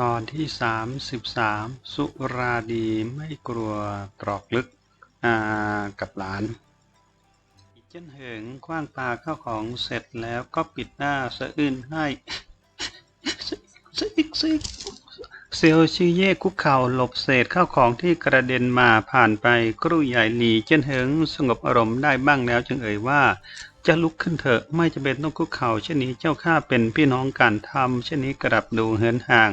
ตอนที่สามสิบสามสุราดีไม่กลัวตรอกลึกกับหลานเจ้นเหิงคว้างปลาเข้าของเสร็จแล้วก็ปิดหน้าสะอื้นให้ซิกซิกเซียวชื่อเย่คุกเข่าหลบเศษข้าวของที่กระเด็นมาผ่านไปครู่ใหญ่หลีเจ้นเหิงสงบอารมณ์ได้บ้างแล้วจึงเอ่ยว่าจะลุกขึ้นเถอะไม่จะเป็นต้องคุกเข่าเช่นนี้เจ้าข้าเป็นพี่น้องกันทำเช่นนี้กลับดูเหินห่าง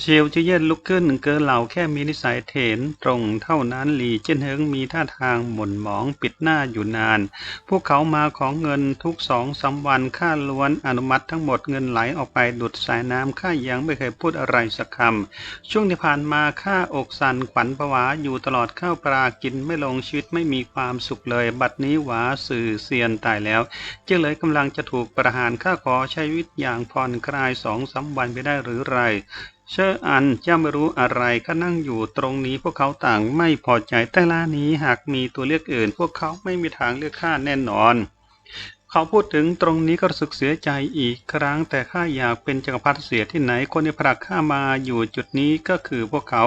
เชียวจะเย็นลุกขึ้นเกินเหล่าแค่มีนิสัยเถนตรงเท่านั้นหลีเจิ้นเฮิงมีท่าทางหม่นหมองปิดหน้าอยู่นาน พวกเขามาของเงินทุกสองสามวันค่าล้วนอนุมัติทั้งหมดเงินไหลออกไปดุดสายน้ำข้ายังไม่เคยพูดอะไรสักคำช่วงที่ผ่านมาข้าอกสั่นขวัญผวาอยู่ตลอดข้าวปลากินไม่ลงชีวิตไม่มีความสุขเลย บัดนี้หวาสื่อเซียนตายแล้วจึงเลยกำลังจะถูกประหารข้าขอใช้ชีวิตอย่างผ่อนคลายสองสามวันไปได้หรือไรเชออันย่าไม่รู้อะไรก็นั่งอยู่ตรงนี้พวกเขาต่างไม่พอใจแต่ล่านี้หากมีตัวเลือกอื่น พวกเขาไม่มีทางเลือกข้าแน่นอน เขาพูดถึงตรงนี้ก็รู้สึกเสียใจอีกครั้ง แต่ข้าอยากเป็นจักรพรรดิเสียที่ไหน คนที่ผลักข้ามาอยู่จุดนี้ก็คือพวกเขา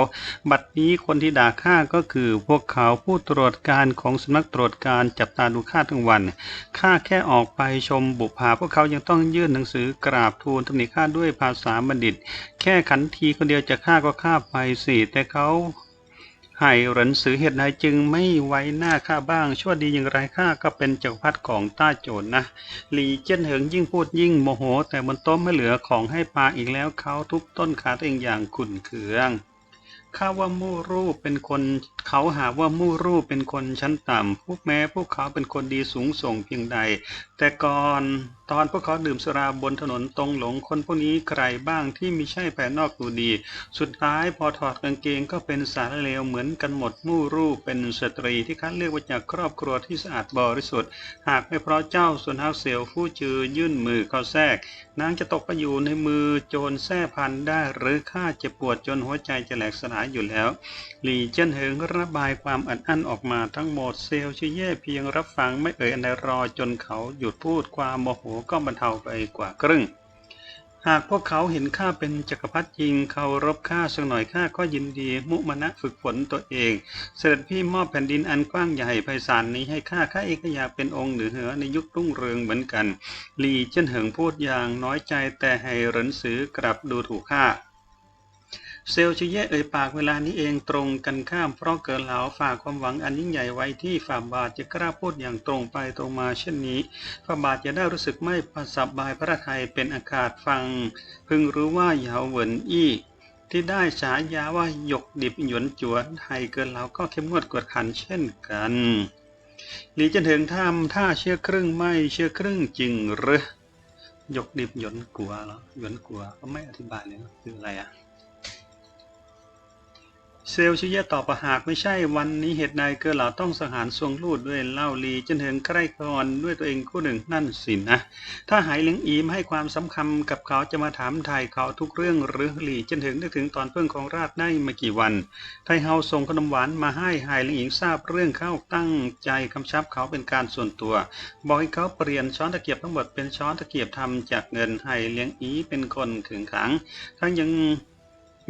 บัดนี้คนที่ด่าข้าก็คือพวกเขาผู้ตรวจการของสำนักตรวจการจับตาดูข้าทั้งวันข้าแค่ออกไปชมบุพาพวกเขายังต้องยื่นหนังสือกราบทูลตำหนิข้าด้วยภาษาบัณฑิต แค่ขันทีคนเดียวจะฆ่าก็ฆ่าไปสิแต่เขา ให้หนังสือเหตุใดจึงไม่ไว้หน้าข้าบ้าง ชั่วดีอย่างไรข้าก็เป็นจักรพรรดิของต้าโจรนะ หลีเจิ้นเหิงยิ่งพูดยิ่งโมโห แต่บนโต๊ะไม่เหลือของให้ปลาอีกแล้วเขาทุบต้นขาตัวเองอย่างขุ่นเคืองข้าว่ามู่รูปเป็นคนเขาหาว่ามู่รูปเป็นคนชั้นต่ำพวกแม้พวกเขาเป็นคนดีสูงส่งเพียงใด แต่ก่อน ตอนพวกเขาดื่มสุราบนถนนตรงหลงคนพวกนี้ใครบ้างที่มิใช่ภายนอกดูดี สุดท้ายพอถอดกางเกงก็เป็นสารเลวเหมือนกันหมดมู่รูปเป็นสตรีที่คัดเลือกมาจากครอบครัวที่สะอาดบริสุทธิ์ หากไม่เพราะเจ้าส่วนฮักเซียวผู้จือยื่นมือเข้าแทรก นางจะตกไปอยู่ในมือโจรแท้พันได้หรือข้าเจ็บปวดจนหัวใจจะแหลกสลายอยู่แล้วหลี่เจิ้นเหิงระบายความอัดอั้นออกมาทั้งหมดเซลลชื่อเย่เพียงรับฟังไม่เอ่ยอันใดรอจนเขาหยุดพูดความโมโหก็บรรเทาไปกว่าครึ่ง หากพวกเขาเห็นข้าเป็นจักรพรรดิจริงเคารพข้าสักหน่อยข้าก็ยินดี มุมานะฝึกฝนตัวเอง เสด็จพี่มอบแผ่นดินอันกว้างใหญ่ไพศาลนี้ให้ข้าข้าเองก็อยากเป็นองค์เหนือเหอในยุครุ่งเรืองเหมือนกันหลีเจิ้นเหิงพูดอย่างน้อยใจแต่ให้เหรินซือกลับดูถูกข้า เซลชื่อแย่เอ่ยปากเวลานี้เองตรงกันข้ามเพราะเกิดเหลาฝากความหวังอันยิ่งใหญ่ไว้ที่ฝ่าบาทจะกล้าพูดอย่างตรงไปตรงมาเช่นนี้ฝ่าบาทจะได้รู้สึกไม่ประสับบายพระทัยเป็นอากาศฟัง พึงรู้ว่าเหยาเหวินอี้ที่ได้ฉายาว่าหยกดิบหยวนจวนไทยเกินเหลาก็เข้มงวดกวดขันเช่นกันหลีจันเถิงทำถ้าเชื่อครึ่งไม่เชื่อครึ่งจริงหรือหยกดิบหยวนกัวเหรอหยวนกัวก็ไม่อธิบายเลยนะคืออะไรอะ เซลลชิเยะตอบประหากไม่ใช่วันนี้เหตุใดเกิดเหล่าต้องสังหารทรงลูดด้วยเล่าลีจนถึงใกล้คอนด้วยตัวเองคู่หนึ่งนั่นสินะถ้าหายเหลิงอีมให้ความสำคัญกับเขาจะมาถามไทยเขาทุกเรื่องหรือหลีจนถึงนึกถึงตอนเพิ่งของราชได้มากี่วัน ไทยเฮาส่งขนมหวานมาให้หายเหลิงอีทราบเรื่องเข้าตั้งใจคำชับเขาเป็นการส่วนตัว บอกให้เขาเปลี่ยนช้อนตะเกียบทั้งหมดเป็นช้อนตะเกียบทำจากเงินไห้เลี้ยงอีเป็นคนขึงขัง ทั้งยัง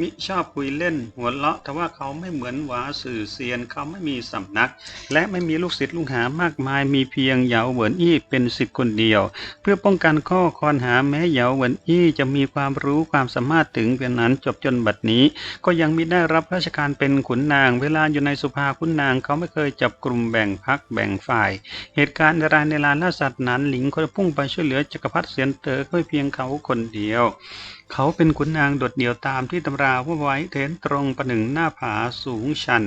มิชอบคุยเล่นหัวเราะแต่ว่าเขาไม่เหมือนหวาสื่อเซียนเขาไม่มีสำนัก และไม่มีลูกศิษย์ลูกหามากมายมีเพียงเหยาเหวินอี้เป็นสิทธิ์คนเดียว เพื่อป้องกันข้อคอนหาแม้เหยาเหวินอี้จะมีความรู้ความสามารถถึงเพียงนั้นจบจนบัดนี้ ก็ยังมิได้รับราชการเป็นขุนนาง เวลาอยู่ในสุภาขุนนางเขาไม่เคยจับกลุ่มแบ่งพักแบ่งฝ่าย เหตุการณ์รายในลานล่าสัตว์นั้นหลิงก็พุ่งไปช่วยเหลือจักรพรรดิเสียนเตอก็เพียงเขาคนเดียว เขาเป็นขุนนางโดดเดี่ยวตามที่ตำราว่าไว้เทนตรงประหนึ่งหน้าผาสูงชัน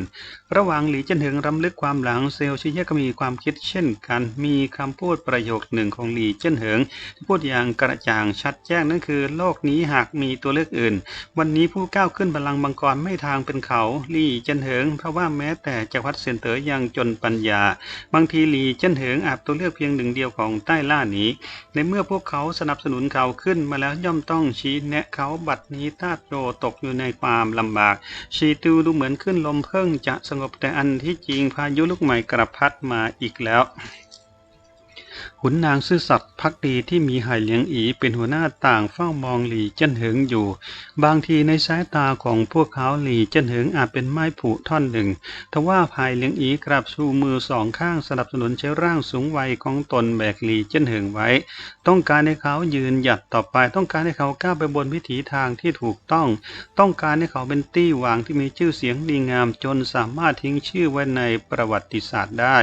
ระหว่างหลีเจิ้นเหิงรำลึกความหลังเซลชิเยก็มีความคิดเช่นกันมีคำพูดประโยคหนึ่งของหลีเจิ้นเหิง ที่พูดอย่างกระจ่างชัดแจ้งนั่นคือ โลกนี้หากมีตัวเลือกอื่น วันนี้ผู้ก้าวขึ้นบัลลังก์มังกรไม่ทางเป็นเขาหลีเจิ้นเหิง เพราะว่าแม้แต่จักรพรรดิเซียนเต๋อยังจนปัญญา บางทีหลีเจิ้นเหิงอาจตัวเลือกเพียงหนึ่งเดียวของใต้ล่านี้ ในเมื่อพวกเขาสนับสนุนเขาขึ้นมาแล้วย่อมต้องชี้แนะเขาบัดนี้ตาโจตกอยู่ในความลำบาก ชีตูดูเหมือนขึ้นลมเพิ่งจะสงบแต่อันที่จริงพายุลูกใหม่กระพัดมาอีกแล้ว ขุนนางซื่อสัตย์พักดีที่มีไหเหลียงอีเป็นหัวหน้าต่างเฝ้ามองหลี่เจิ้นเหิงอยู่ บางทีในสายตาของพวกเขาหลี่เจิ้นเหิงอาจเป็นไม้ผุท่อนหนึ่ง ทว่าภายเหลียงอีกลับชูมือสองข้างสนับสนุนใช้ร่างสูงวัยของตนแบกหลี่เจิ้นเหิงไว้ ต้องการให้เขายืนหยัดต่อไป ต้องการให้เขาก้าวไปบนวิถีทางที่ถูกต้อง ต้องการให้เขาเป็นตี้หวางที่มีชื่อเสียงดีงามจนสามารถทิ้งชื่อไว้ในประวัติศาสตร์ได้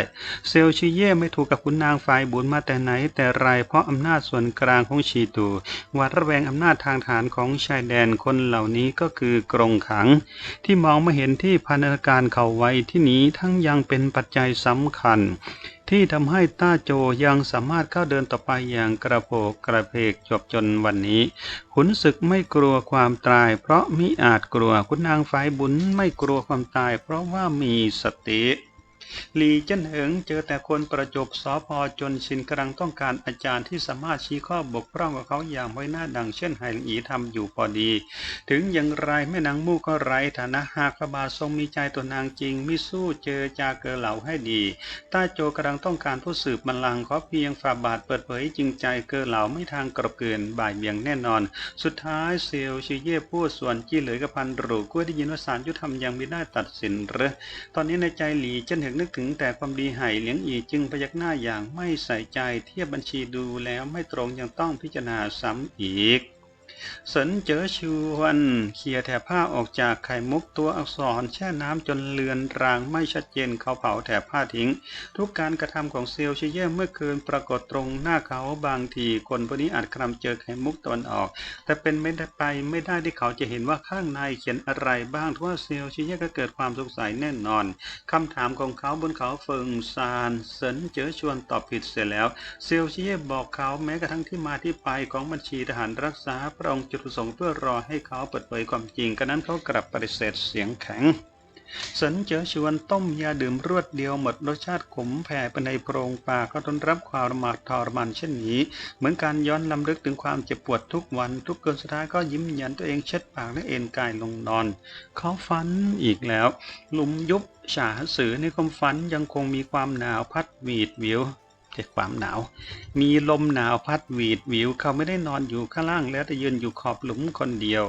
เซลชิเย่ไม่ถูกกับขุนนางฝ่ายบุญมาแต่ไหนแต่ไรเพราะอำนาจส่วนกลางของชีตูหวัดระแวงอำนาจทางฐานของชายแดนคนเหล่านี้ก็คือกรงขัง ที่มองไม่เห็นที่พันธนาการเขาไว้ที่นี้ทั้งยังเป็นปัจจัยสำคัญที่ทำให้ต้าโจยังสามารถเข้าเดินต่อไปอย่างกระโผกกระเพกจบจนวันนี้ ขุนศึกไม่กลัวความตาย เพราะมิอาจกลัวคุณนางฝ่ายบุญไม่กลัวความตาย เพราะว่ามีสติ ลีเจิ้นเหิงเจอแต่คนประจบสอพอจนชินกำลังต้องการอาจารย์ที่สามารถชี้ข้อบกพร่องของเขาอย่างไว้หน้าดังเช่นไหหลงอีทำอยู่พอดี ถึงอย่างไรแม่นางมู่ก็ไร้ฐานะหากพระบาททรงมีใจตัวนางจริงมิสู้เจอจาเกอเหล่าให้ดีต้าโจกำลังต้องการผู้สืบบัลลังก์ขอเพียงฝ่าบาทเปิดเผยจริงใจเกอเหล่าไม่ทางกรบเกินบ่ายเบี่ยงแน่นอน สุดท้ายเซียวชิเย่พูดส่วนจี้เหลยกับพันรูก็ได้ยินว่าศาลยุติธรรมยังไม่ได้ตัดสินหรือตอนนี้ในใจหลีเจิ้นเหิงนึกถึงแต่ความดีไห่เหลียงอีจึงพยักหน้าอย่างไม่ใส่ใจเทียบบัญชีดูแล้วไม่ตรงยังต้องพิจารณาซ้ำอีก เสินเจอชวนเคลียแถบผ้าออกจากไข่มุกตัวอักษรแช่น้ำจนเลือนรางไม่ชัดเจนเขาเผาแถบผ้าทิ้ง ทุกการกระทำของเซลชิเย่เมื่อคืนปรากฏตรงหน้าเขาบางทีคนพวกนี้อาจคลำเจอไข่มุกตะวันออก แต่เป็นไม่ได้ไปไม่ได้ที่เขาจะเห็นว่าข้างในเขียนอะไรบ้างทว่าเซลชิเย่ก็เกิดความสงสัยแน่นอนคำถามของเขาบนเขาเฟิงซานเสินเจอชวนตอบผิดเสร็จแล้ว เซลชิเย่บอกเขาแม้กระทั่งที่มาที่ไปของบัญชีทหารรักษาพระองค์จุดประสงค์เพื่อรอให้เขาเปิดเผยความจริงกระนั้นเขากลับปฏิเสธเสียงแข็งสินเจอชวนต้มยาดื่มรวดเดียวหมดรสชาติขมแผ่ไปในโพรงปากเขาทนรับความระมาดทรมานเช่นนี้ เหมือนการย้อนลำลึกถึงความเจ็บปวดทุกวันทุกเกินสุดท้ายก็ยิ้มยันตัวเองเช็ดปากและเอนกายลงนอน เขาฝันอีกแล้ว หลุมยุบฉาสือในความฝันยังคงมีความหนาวพัดหวีดวิว จากความหนาว มีลมหนาวพัดหวีดวิว เขาไม่ได้นอนอยู่ข้างล่าง แล้วแต่ยืนอยู่ขอบหลุมคนเดียว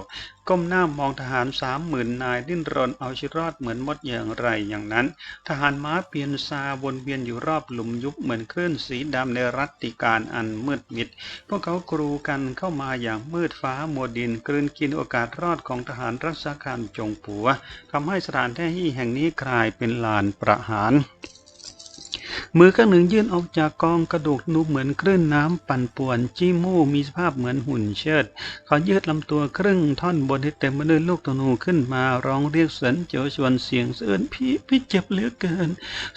ก้มหน้ามองทหารสามหมื่นนายดิ้นรนเอาชีวิตรอดเหมือนมดอย่างไรอย่างนั้น ทหารม้าเปลี่ยนซาวนเวียนอยู่รอบหลุมยุบเหมือนคลื่นสีดำในรัตติการอันมืดมิด พวกเขากรูกันเข้ามาอย่างมืดฟ้ามัวดินกลืนกินโอกาสรอดของทหารรักษาการจงปัวทำให้สถานที่แห่งนี้กลายเป็นลานประหาร มือข้างหนึ่งยื่นออกจากกองกระดูกดูเหมือนคลื่นน้ำปั่นป่วน จี้มู้มีสภาพเหมือนหุ่นเชิด เขายืดลำตัวครึ่งท่อนบนให้เต็มไปด้วยลูกธนูขึ้นมาร้องเรียกสินเจียวชวนเสียงเสื่อนพี่พี่เจ็บเหลือเกิน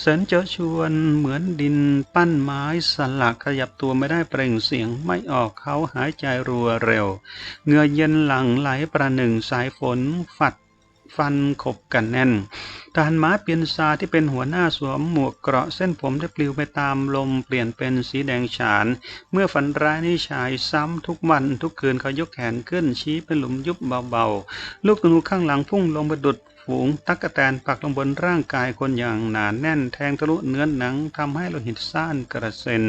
สินเจียวชวนเหมือนดินปั้นไม้สลักขยับตัวไม่ได้เปล่งเสียงไม่ออกเขาหายใจรัวเร็วเหงื่อเย็นหลังไหลประหนึ่งสายฝนฝัด ฟันขบกันแน่นทหารม้าเปียนซาที่เป็นหัวหน้าสวมหมวกเกราะเส้นผมได้ปลิวไปตามลมเปลี่ยนเป็นสีแดงฉาน เมื่อฝันร้ายนี่ฉายซ้ำทุกวันทุกคืนเขายกแขนขึ้นชี้เป็นหลุมยุบเบาๆ ลูกธนูข้างหลังพุ่งลงมาดุด ฝูงตักกะแตนปักลงบนร่างกายคนอย่างหนาแน่นแทงทะลุเนื้อหนังทำให้โลหิตซ่านกระเซ็น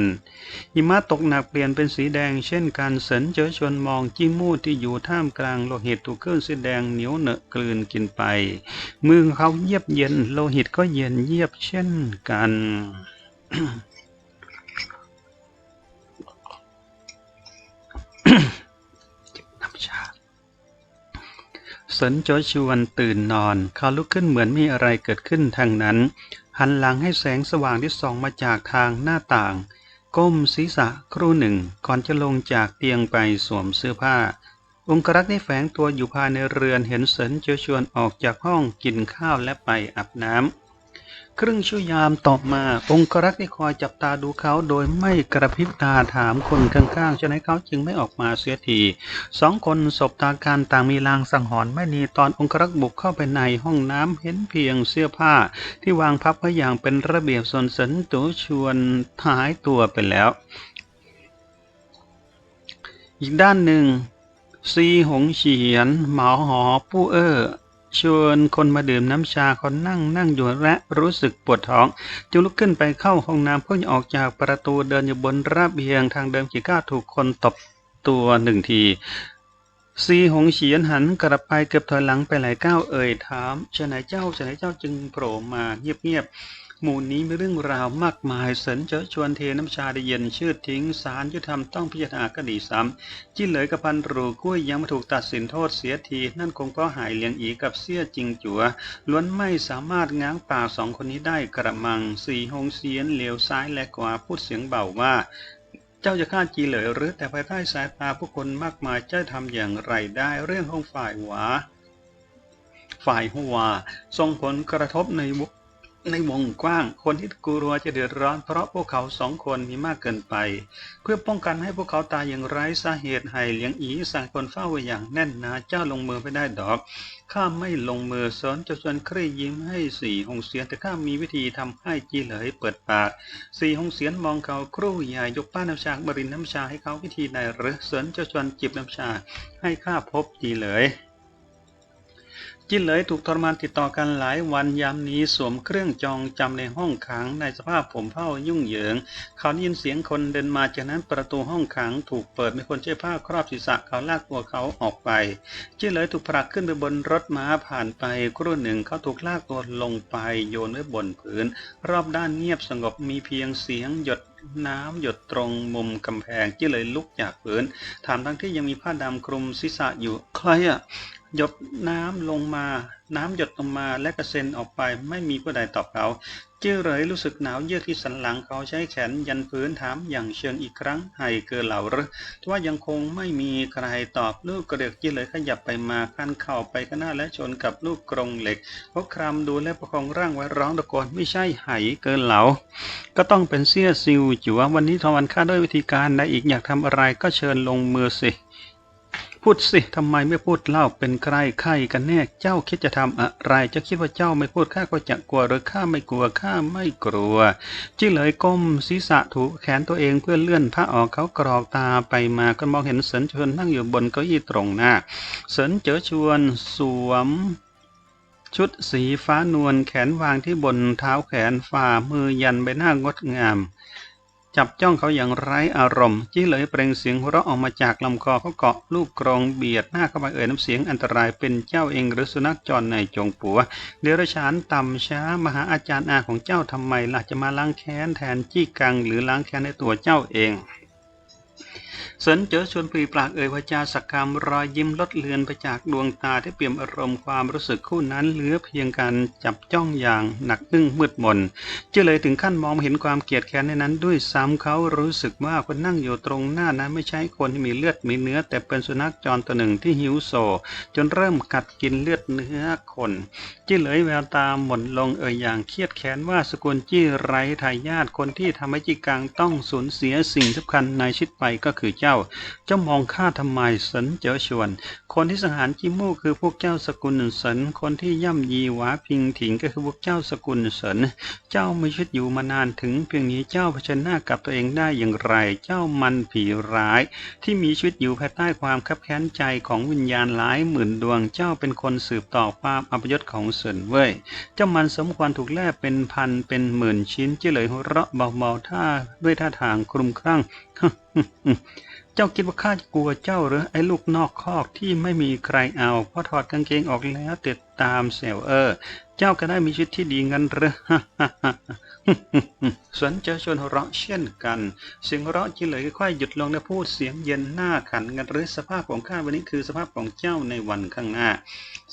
หิมะตกหนักเปลี่ยนเป็นสีแดง เช่นกันเสินเจอชวนมองจิ้มมูดที่อยู่ท่ามกลางโลหิตถูกเคลื่นสีแดงเหนียวเหนอะกลืนกินไป มือเขาเยียบเย็นโลหิตก็เย็นเยียบเช่นกัน สินโจชวนตื่นนอน เขาลุกขึ้นเหมือนมีอะไรเกิดขึ้นทางนั้น หันหลังให้แสงสว่างที่ส่องมาจากทางหน้าต่าง ก้มศีรษะครู่หนึ่งก่อนจะลงจากเตียงไปสวมเสื้อผ้า องครักษ์ได้แฝงตัวอยู่ภายในเรือนเห็นเสินเจชวนออกจากห้องกินข้าวและไปอาบน้ำ ครึ่งชั่วยามต่อมา องครักษ์ได้คอยจับตาดูเขาโดยไม่กระพริบตาถามคนข้างๆฉะนั้นเขาจึงไม่ออกมาเสียทีสองคนสบตาการต่างมีลางสังหรณ์ไม่นีตอนองครักษ์บุกเข้าไปในห้องน้ำเห็นเพียงเสื้อผ้า ที่วางพับไว้อย่างเป็นระเบียบส่วนเสินตัวชวนหายตัวไปแล้ว อีกด้านหนึ่งซีหงเฉียนเหมาหอปู้เอ้อ ชวนคนมาดื่มน้ำชาคนนั่งนั่งอยู่และรู้สึกปวดท้อง จึงลุกขึ้นไปเข้าห้องน้ำเพื่อจะออกจากประตูเดินอยู่บนระเบียงทางเดิมขี่ก้าวถูกคนตบตัวหนึ่งที ซีหงเฉียนหันกลับไปเกือบถอยหลังไปหลายก้าวเอ่ยถามชนไหนเจ้าชนไหนเจ้าจึงโผล่มาเงียบๆ หมู่นี้มีเรื่องราวมากมายเสินเจอชวนเทน้ำชาได้เย็นชืดทิ้งสารยุติธรรมต้องพิจารณาคดีซ้ำจิ้นเหลยกับพันรูกุ้ยยังไม่ถูกตัดสินโทษเสียที นั่นคงเพราะหายเลียงอีกับเสี้ยจริงจัวล้วนไม่สามารถง้างปากสองคนนี้ได้กระมังสี่หงเสียนเหลียวซ้ายและขวาพูดเสียงเบาว่าเจ้าจะฆ่าจีเหลยหรือแต่ภายใต้สายตาผู้คนมากมายจ้าทำอย่างไรได้เรื่องของฝ่ายหวา ฝ่ายหัวส่งผลกระทบใน ในวงกว้าง คนที่กลัวจะเดือดร้อน เพราะพวกเขาสองคนมีมากเกินไป เพื่อป้องกันให้พวกเขาตายอย่างไร้สาเหตุให้เลี้ยงอีสั่งคนเฝ้าไว้อย่างแน่นหนาเจ้าลงมือไม่ได้ดอกข้าไม่ลงมือสอนจะชวนครี่ยิ้มให้สี่หงเสียนแต่ข้ามีวิธีทำให้จีเหลยเปิดปากสี่หงเสียนมองเขาครู่ใหญ่ยกป้าน้ำชาบรินน้ำชาให้เขาวิธีใดหรือเสนจะชวนจิบน้ำชาให้ข้าพบจีเหลย จินเหลยถูกทรมานติดต่อกันหลายวันยามนี้สวมเครื่องจองจำในห้องขังในสภาพผมเผ้ายุ่งเหยิง เขาได้ยินเสียงคนเดินมาจากนั้นประตูห้องขังถูกเปิดมีคนใช้ผ้าครอบศีรษะเขาลากตัวเขาออกไป จินเหลยถูกผลักขึ้นไปบนรถม้าผ่านไปครู่หนึ่งเขาถูกลากตัวลงไปโยนไว้บนพื้น รอบด้านเงียบสงบมีเพียงเสียงหยด น้ำหยดตรงมุมกำแพงที่เลยลุกจากพื้น ถามทั้งที่ยังมีผ้าดำคลุมศีรษะอยู่ ใครอะหยดน้ำลงมา น้ำหยดลงมาและกระเซ็นออกไปไม่มีผู้ใดตอบเขา จื้อเหลยรู้สึกหนาวเยือกที่สันหลังเขาใช้แขนยันพื้นถามอย่างเชิงอีกครั้งให้เกิดเหล่าหรือทว่ายังคงไม่มีใครตอบลูกกระเดือกจื้อเหลยขยับไปมาคันเข่าไปข้างหน้าและชนกับลูกกรงเหล็กพกครามดูและประคองร่างไว้ร้องตะโกนไม่ใช่ไหเกินเหลาก็ต้องเป็นเสี้ยซิวจิ๋ววันนี้ทวันข้าด้วยวิธีการใดอีกอยากทำอะไรก็เชิญลงมือสิ พูดสิทำไมไม่พูดเล่าเป็นใครใครกันแน่เจ้าคิดจะทำอะไรจะคิดว่าเจ้าไม่พูดข้าก็จะกลัวหรือข้าไม่กลัวข้าไม่กลัวจิ้งเหลยก้มศีรษะถูแขนตัวเองเพื่อเลื่อนผ้าออกเขากรอกตาไปมาก็มองเห็นเสินชวนนั่งอยู่บนเก้าอี้ตรงหน้าเสินเจอชวนสวมชุดสีฟ้านวลแขนวางที่บนเท้าแขนฝ่ามือยันใบหน้างดงาม จับจ้องเขาอย่างไร้อารมณ์จี้เหลยเปล่งเสียงหัวเราะออกมาจากลำคอเขาเกาะลูกกรงเบียดหน้าเข้าไปเอ่ยน้ำเสียงอันตรายเป็นเจ้าเองหรือสุนัขจรในจงปัว เดรัจฉานต่ำช้ามหาอาจารย์อาของเจ้าทำไมล่ะจะมาล้างแค้นแทนจี้กังหรือล้างแค้นในตัวเจ้าเอง เสินเจอชวนปรีปากเอ่ยวาจาสักคำรอยยิ้มลดเลือนไปจากดวงตาที่เปี่ยมอารมณ์ความรู้สึกคู่นั้นเหลือเพียงการจับจ้องอย่างหนักอึ้งมืดมนจะเลยถึงขั้นมองเห็นความเกลียดแค้นในนั้นด้วยซ้ำเขารู้สึกว่าคนนั่งอยู่ตรงหน้านั้นไม่ใช่คนที่มีเลือดมีเนื้อ แต่เป็นสุนัขจรตัวหนึ่งที่หิวโซ จนเริ่มกัดกินเลือดเนื้อคนจี้เลยแววตาหม่นลงเอ่ยอย่างเครียดแค้นว่าสกุลจี้ไร้ทายาทคนที่ทำให้จิกังต้องสูญเสียสิ่งสำคัญในชีวิตไปก็คือเจ้าเจ้ามองข้าทำไมสนเจอชวน คนที่สังหารจิมูคือพวกเจ้าสกุลสนคนที่ย่ำยีหวาพิงถิงก็คือพวกเจ้าสกุลสนเจ้ามีชีวิตอยู่มานานถึงเพียงนี้เจ้าเผชิญหน้ากับตัวเองได้อย่างไร เจ้ามันผีร้าย ที่มีชีวิตอยู่ภายใต้ความคับแค้นใจของวิญญาณหลายหมื่นดวง เจ้าเป็นคนสืบต่อความอัปยศของสนเว้ย เจ้ามันสมควรถูกแล่เป็นพันเป็นหมื่นชิ้นเจเลยหัวเราะเบาๆท่าด้วยท่าทางคลุมคลั่ง เจ้าคิดว่าข้าจะกลัวเจ้าหรือไอ้ลูกนอกคอกที่ไม่มีใครเอาพอถอดกางเกงออกแล้วติดตามเซลเออร์เจ้าก็ได้มีชีวิตที่ดีงั้นหรือสวนเจอชวนเราะเช่นกัน เสียงเราะจิเลยค่อยๆหยุดลงและพูดเสียงเย็นหน้าขันกันหรือสภาพของข้าวันนี้คือสภาพของเจ้าในวันข้างหน้า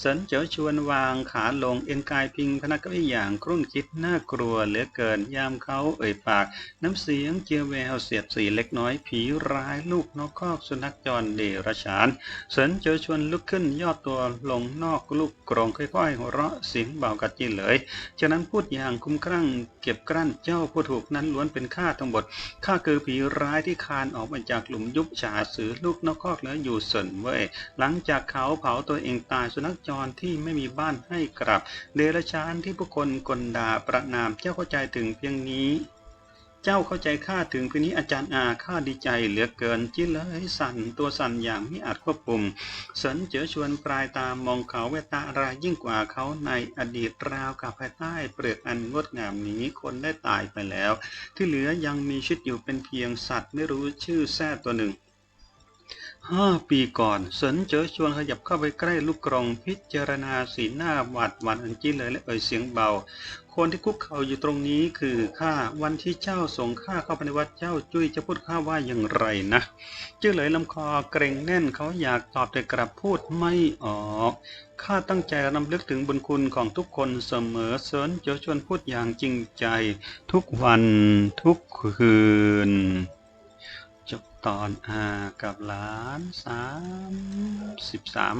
สินเจ๋อชวนวางขาลงเอ็นกายพิงพนักเก้าอี้อย่างครุ่นคิดน่ากลัวเหลือเกินยามเขาเอ่ยปาก น้ำเสียงเจียวแววเสียดสีเล็กน้อยผีร้ายลูกนกคอกสุนัขจรเดรัจฉานสินเจ๋อชวนลุกขึ้นย่อตัวลงนอกลูกกรงค่อยๆหัวเราะเสียงเบากัดจีเลยจากนั้นพูดอย่างคุ้มครั่งเก็บกลั้นเจ้าผู้ถูกนั้นล้วนเป็นข้าทั้งหมดข้าคือผีร้ายที่คานออกมาจากหลุมยุบฉาสือลูกนกคอกเหลืออยู่สนเว้ยหลังจากเขาเผาตัวเองตายสุนัขจรที่ไม่มีบ้านให้กลับ เดรัจฉานที่ผู้คนกลด่าประนามเจ้าเข้าใจถึงเพียงนี้ เจ้าเข้าใจข้าถึงพื้นนี้อาจารย์อาข้าดีใจเหลือเกินจิ้เลยสั่นตัวสั่นอย่างไม่อาจควบคุมสนเจอชวนปลายตามองเขาแววตาอะไรยิ่งกว่าเขาในอดีตราวกับภายใต้เปลือกอันงดงามนี้คนได้ตายไปแล้ว ที่เหลือยังมีชีวิตอยู่เป็นเพียงสัตว์ไม่รู้ชื่อแท้ตัวหนึ่งห้าปีก่อนสนเจอชวนขยับเข้าไปใกล้ลูกกรงพิจารณาสีหน้าหวาดหวันอันจี้เลยและเอ่ยเสียงเบา คนที่คุกเข่าอยู่ตรงนี้คือข้าวันที่เจ้าส่งข้าเข้าไปในวัดเจ้าจุ้ยจะพูดข้าว่าอย่างไรนะจื้อเลยลำคอเกรงแน่นเขาอยากตอบแต่กลับพูดไม่ออกข้าตั้งใจรำลึกถึงบุญคุณของทุกคนเสมอเสินเจอชวนพูดอย่างจริงใจ ทุกวันทุกคืน จบตอนอากับหลานสามสิบสาม